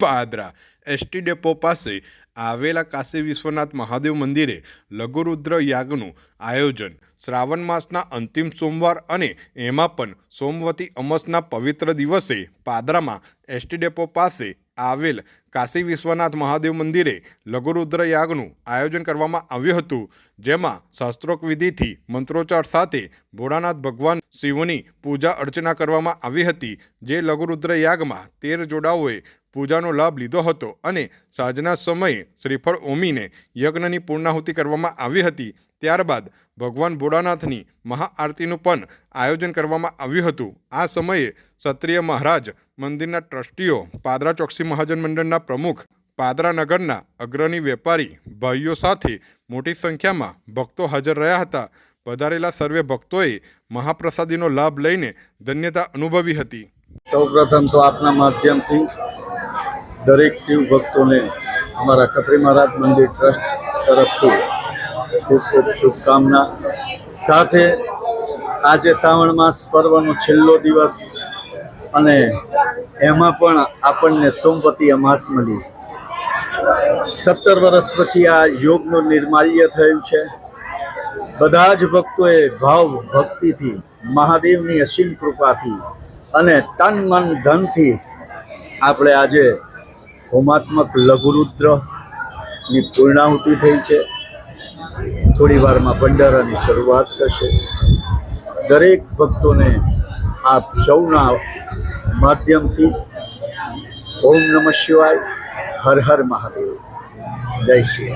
Padra. ST depot પાસે આવેલા કાશી વિશ્વનાથ મહાદેવ મંદિરે લઘુરુદ્ર યાગનું આયોજન. શ્રાવણ માસના અંતિમ સોમવાર અને એમાં પણ સોમવતી અમસના પવિત્ર દિવસે પાદરામાં એસટી ડેપો પાસે આવેલ કાશી વિશ્વનાથ મહાદેવ મંદિરે લઘુરુદ્ર યાગનું આયોજન કરવામાં આવ્યું હતું, જેમાં શાસ્ત્રોક વિધિથી મંત્રોચ્ચાર સાથે ભોળાનાથ ભગવાન શિવની પૂજા અર્ચના કરવામાં આવી હતી, જે લઘુરુદ્ર યાગમાં તેર જોડાઓએ પૂજાનો લાભ લીધો હતો અને સાંજના સમયે શ્રીફળ ઓમીને યજ્ઞની પૂર્ણાહુતિ કરવામાં આવી હતી. ત્યારબાદ ભગવાન ભોળાનાથની મહાઆરતીનું પણ આયોજન કરવામાં આવ્યું હતું. આ સમયે ક્ષત્રિય મહારાજ મંદિરના ટ્રસ્ટીઓ, પાદરા ચોકસી મહાજન મંડળના પ્રમુખ, પાદરા નગરના અગ્રણી વેપારી, ભાઈઓ સાથે મોટી સંખ્યામાં ભક્તો હાજર રહ્યા હતા. વધારેલા સર્વે ભક્તોએ મહાપ્રસાદીનો લાભ લઈને ધન્યતા અનુભવી હતી. સૌપ્રથમ તો આપના માધ્યમથી દરેક શિવ ભક્તોને અમારા ખત્રી મહારાજ મંદિર ટ્રસ્ટ તરફથી ખૂબ ખૂબ શુભકામના. સાથે આજે શ્રાવણ માસ પર્વનો છેલ્લો દિવસ અને એમાં પણ આપણને સોમવતી અમાસ મળી. સત્તર વર્ષ પછી આ યોગનું નિર્માલ્ય થયું છે. બધા જ ભક્તોએ ભાવ ભક્તિથી, મહાદેવની અસીમ કૃપાથી અને તન મન ધનથી આપણે આજે હોમાત્મક લઘુરુદ્રની પૂર્ણાહુતિ થઈ છે. થોડી વારમાં ભંડારાની શરૂઆત થશે. દરેક ભક્તોને આપ સૌના માધ્યમથી ઓમ નમઃ શિવાય, હર હર મહાદેવ. જય શ્રી.